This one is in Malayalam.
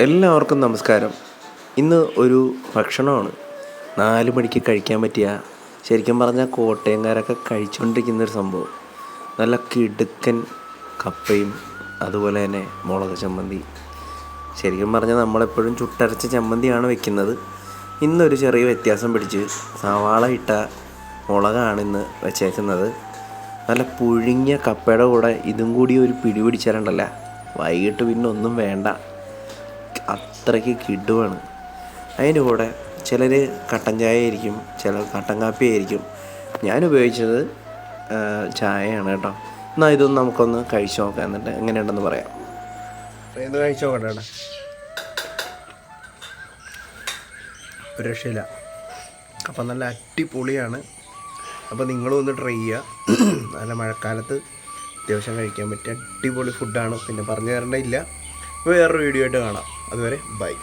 എല്ലാവർക്കും നമസ്കാരം. ഇന്ന് ഒരു ഭക്ഷണമാണ്. നാല് മണിക്ക് കഴിക്കാൻ പറ്റിയ ശരിക്കും പറഞ്ഞാൽ കോട്ടയംകാരൊക്കെ കഴിച്ചുകൊണ്ടിരിക്കുന്ന ഒരു സംഭവം. നല്ല കിടുക്കൻ കപ്പയും അതുപോലെ തന്നെ മുളക് ചമ്മന്തി. ശരിക്കും പറഞ്ഞാൽ നമ്മളെപ്പോഴും ചുട്ടരച്ച ചമ്മന്തിയാണ് വെക്കുന്നത്. ഇന്നൊരു ചെറിയ വ്യത്യാസം പിടിച്ച് സവാള ഇട്ട മുളകാണ് ഇന്ന് വെച്ചേക്കുന്നത്. നല്ല പുഴുങ്ങിയ കപ്പയുടെ കൂടെ ഇതും കൂടി ഒരു പിടി പിടിച്ചാലുണ്ടല്ല. വൈകിട്ട് പിന്നെ ഒന്നും വേണ്ട. അത്രയ്ക്ക് കിടുവാണ്. അതിന്റെ കൂടെ ചിലർ കട്ടൻ ചായ ആയിരിക്കും ചിലർ കട്ടൻ കാപ്പി ആയിരിക്കും ഞാൻ ഉപയോഗിച്ചത് ചായയാണ് കേട്ടോ. എന്നാൽ ഇതൊന്ന് നമുക്കൊന്ന് കഴിച്ചു നോക്കാം എന്നിട്ട് എങ്ങനെയുണ്ടെന്ന് പറയാം. ഇത് കഴിച്ചു നോക്കട്ടെ. ഒരു രക്ഷയില്ല. അപ്പം നല്ല അടിപൊളിയാണ്. അപ്പോൾ നിങ്ങളും ഒന്ന് ട്രൈ ചെയ്യുക നല്ല മഴക്കാലത്ത് അത്യാവശ്യം കഴിക്കാൻ പറ്റിയ അടിപൊളി ഫുഡാണ് പിന്നെ പറഞ്ഞു തരേണ്ടതില്ല. വേറൊരു വീഡിയോ ആയിട്ട് കാണാം. അതുവരെ ബൈ.